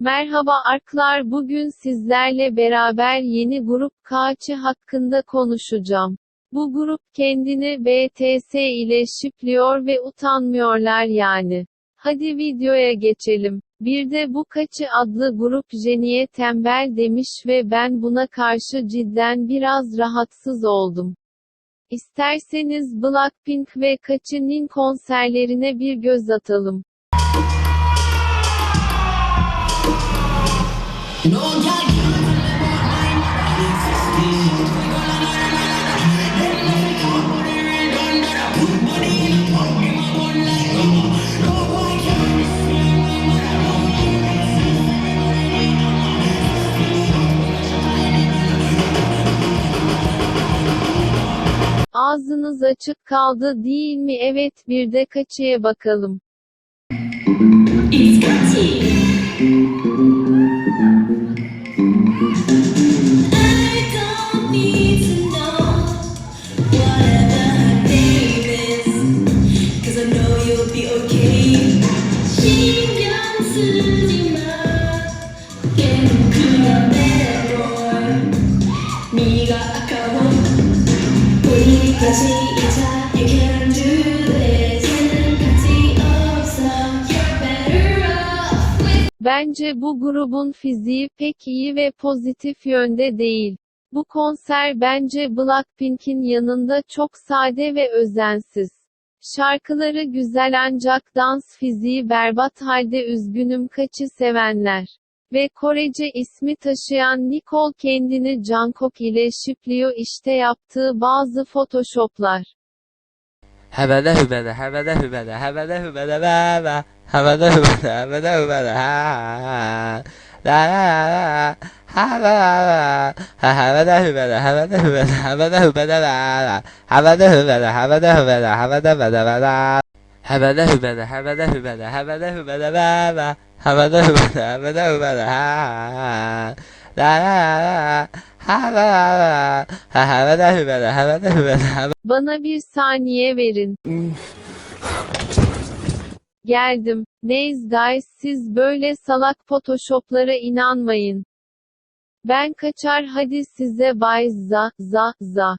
Merhaba arklar bugün sizlerle beraber yeni grup Kaçı hakkında konuşacağım. Bu grup kendini BTS ile şipliyor ve utanmıyorlar yani. Hadi videoya geçelim. Bir de bu Kaçı adlı grup Jenny'e tembel demiş ve ben buna karşı cidden biraz rahatsız oldum. İsterseniz Blackpink ve Kaçı'nın konserlerine bir göz atalım. Ağzınız açık kaldı değil mi? Evet bir de Kaçı'ya bakalım. It's Bence bu grubun fiziği pek iyi ve pozitif yönde değil. Bu konser bence Blackpink'in yanında çok sade ve özensiz. Şarkıları güzel ancak dans fiziği berbat halde üzgünüm kaçı sevenler. Ve Korece ismi taşıyan Nicole kendini Jungkook ile şipliyor işte yaptığı bazı photoshoplar. Hebele hübele, hebele hübele, hebele hübele be be. Hebele hübele, hebele hübele ha. La la la hebele hübele, hebele hübele, hebele hübele la hübele, hebele hübele, hebele hübele be la. Hebele hübele, hebele hübele, hebele hübele be Hebele hübele, hebele hübele ha. La la la la. Ha la la la. Ha hebele hübele, hebele hübele, hebele Bana bir saniye verin. Geldim. Neyse guys siz böyle salak photoshoplara inanmayın. Ben kaçar hadi size bay za za za.